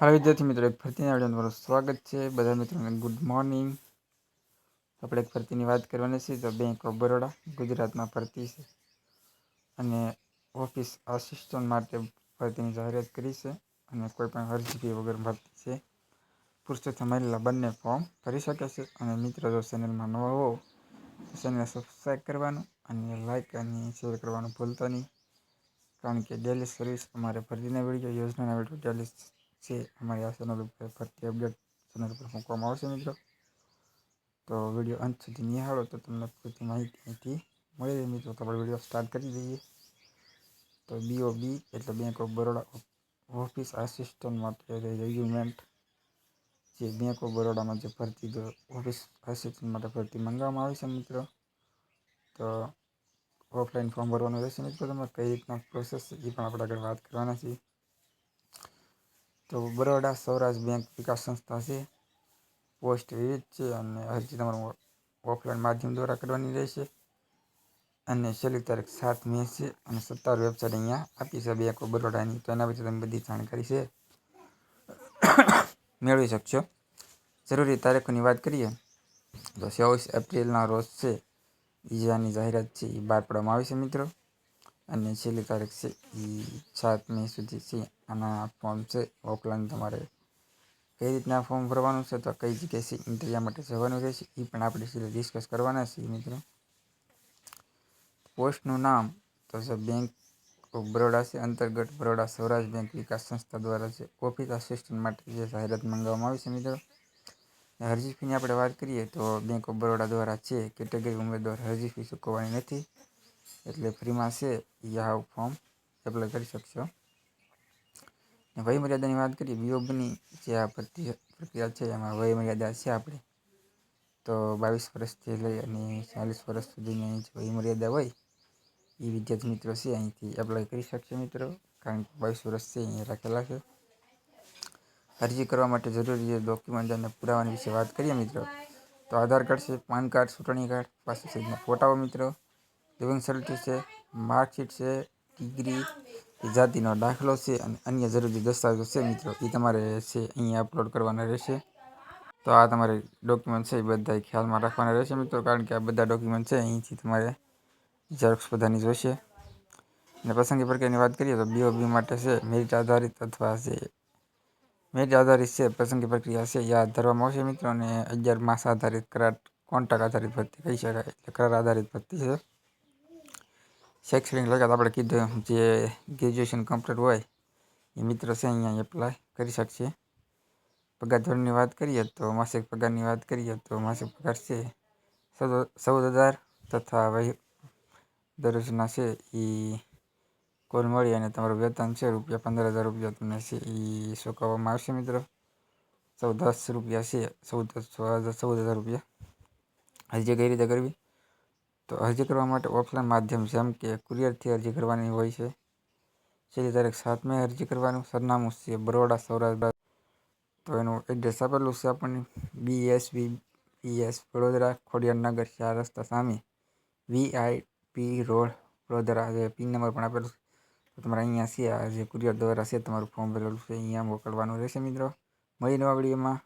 હાલો વિદ્યાર્થી મિત્રો, એક ફરતીના વીડિયો તમારું સ્વાગત છે. બધા મિત્રોને ગુડ મોર્નિંગ આપણે એક ફરતીની વાત કરવાની છે, તો બેંક ઓફ બરોડા ગુજરાતમાં ફરતી છે. અને ઓફિસ આસિસ્ટન્ટ માટે ફરતીની જાહેરાત કરી છે અને કોઈ પણ અરજી ફી વગર ભરતી છે. પુરુષોત્તમ મહિલા બંને ફોર્મ ભરી શકે છે. અને મિત્રો, જો ચેનલમાં નવા હો તો ચેનલ સબસ્ક્રાઈબ કરવાનું અને લાઇક અને શેર કરવાનું ભૂલતા નહીં. કારણ કે ડેલી સર્વિસ અમારે ભરતીના વીડિયો, યોજનાના વીડિયો ડેલી છે. અમારી આ ચેનલ ઉપર ફરતી અપડેટ ચેનલ પર મૂકવામાં આવશે મિત્રો. તો વીડિયો અંત સુધી નિહાળો તો તમને પૂરતી માહિતી અહીંથી મળી રહે મિત્રો. તો આપણે વીડિયો સ્ટાર્ટ કરી દઈએ. તો બીઓબી એટલે bank of Baroda office assistant માટે રેગ્યુમેન્ટ જે બેંક ઓફ બરોડામાં જે ભરતી ઓફિસ આસિસ્ટન્ટ માટે ભરતી મંગાવવામાં આવી છે મિત્રો. તો ઓફલાઈન ફોર્મ ભરવાનું રહેશે મિત્રો. તમારે કઈ રીતના પ્રોસેસ એ પણ આપણે આગળ વાત કરવાના છીએ. તો બરોડા સૌરાષ્ટ્ર બેંક વિકાસ સંસ્થા છે. પોસ્ટ વિવિધ છે અને અરજી તમારું ઓફલાઈન માધ્યમ દ્વારા કરવાની રહેશે. અને છેલ્લી તારીખ સાત મે છે અને સત્તાવાર વેબસાઇટ અહીંયા આપી છે બેંક ઓફ બરોડાની. તો એના વિશે તમે બધી જાણકારી છે. મેળવી શકશો. જરૂરી તારીખોની વાત કરીએ, તો ચોવીસ એપ્રિલના રોજ છે. ઈજાની જાહેરાત છે. એ બહાર પાડવામાં આવી છે મિત્રો. અને છેલ્લી તારીખ છે એ સાત મે સુધી છે. આના ફોર્મ છે ઓફલાઈન તમારે કઈ રીતના ફોર્મ ભરવાનું છે તો કઈ જગ્યાએ છે ઇન્ટરવ્યુ માટે જવાનું રહેશે એ પણ આપણે સીધે ડિસ્કસ કરવાના છીએ મિત્રો. પોસ્ટનું નામ તો છે બેંક ઓફ બરોડા છે, અંતર્ગત બરોડા સૌરાષ્ટ્ર બેંક વિકાસ સંસ્થા દ્વારા છે ઓફિસ આસિસ્ટન્ટ માટે જે જાહેરાત મંગાવવામાં આવી છે મિત્રો. હરજી ફીની આપણે વાત કરીએ તો બેંક ઓફ બરોડા દ્વારા છે કેટેગરી ઉમેદવાર હરજી ફી ચૂકવવાની નથી એટલે ફ્રીમાં છે એ આ ફોર્મ એપ્લાય કરી શકશો. વયમર્યાદાની વાત કરીએ બીઓબની જે આ પ્રક્રિયા છે, એમાં વયમર્યાદા છે આપણે તો બાવીસ વર્ષથી લઈ અને ચાલીસ વર્ષ સુધીની જે વયમર્યાદા હોય એ વિદ્યાર્થી મિત્રો છે, અહીંથી એપ્લાય કરી શકશે મિત્રો. કારણ કે બાવીસ વર્ષ છે, અહીંયા રાખેલા છે. અરજી કરવા માટે જરૂરી ડોક્યુમેન્ટ અને પુરાવાની વિશે વાત કરીએ મિત્રો. તો આધાર કાર્ડ છે, પાન કાર્ડ, ચૂંટણી કાર્ડ, પાસપોર્ટ સાઇઝના ફોટાઓ મિત્રો. લિવિંગ સર્ટિફિકેટ છે, માર્કશીટ છે, ડિગ્રી જાતિનો દાખલો છે અને અન્ય જરૂરી દસ્તાવેજો છે મિત્રો. એ તમારે છે અહીંયા અપલોડ કરવાના રહેશે. તો આ તમારે ડોક્યુમેન્ટ છે, એ બધા ખ્યાલમાં રાખવાના રહેશે મિત્રો, કારણ કે આ બધા ડોક્યુમેન્ટ છે, અહીંથી તમારે ઝેરોક્ષ બધાની જોઈશે અને પસંદગી પ્રક્રિયાની વાત કરીએ તો બીઓબી માટે છે, મેરિટ આધારિત અથવા છે મેરિટ આધારિત છે, પસંદગી પ્રક્રિયા છે યાદ ધરવામાં આવશે મિત્રો, અને અગિયાર માસ આધારિત કરાર, કોન્ટ્રાક્ટ આધારિત ભરતી કહી શકાય, એટલે કરાર આધારિત ભરતી છે. શૈક્ષણિક લાયકાત આપણે કીધું જે ગ્રેજ્યુએશન કમ્પ્લીટ હોય, એ મિત્ર છે અહીંયા એપ્લાય કરી શકશે. પગાર ધોરણની વાત કરીએ તો માસિક પગારની વાત કરીએ તો માસિક પગાર છે ચૌદ હજાર તથા વહી દરરોજના છે એ કોલ મળી અને તમારું વેતન છે રૂપિયા પંદર હજાર રૂપિયા તમને છે એ ચૂકવવામાં આવશે મિત્રો. ચૌદ દસ રૂપિયા છે, ચૌદ ચૌદ હજાર રૂપિયા. હજી કઈ રીતે કરવી? તો અરજી કરવા માટે ઓફલાઈન માધ્યમ જેમ કે કુરિયરથી અરજી કરવાની હોય છે. છેલ્લી તારીખ સાતમે અરજી કરવાનું. સરનામું છે બરોડા સૌરાષ્ટ્ર. તો એનું એડ્રેસ આપેલું છે આપણને. B S V B S Vadodara, Khodiyarnagar, ચાર રસ્તા સામે. VIP road, Vadodara. જે પિન નંબર પણ આપેલું છે. તમારે અહીંયા છે, આ જે કુરિયર દ્વારા છે, તમારું ફોર્મ ભરેલું છે. અહીંયા મોકલવાનું રહેશે મિત્રો. મળી નવા વિડીયોમાં.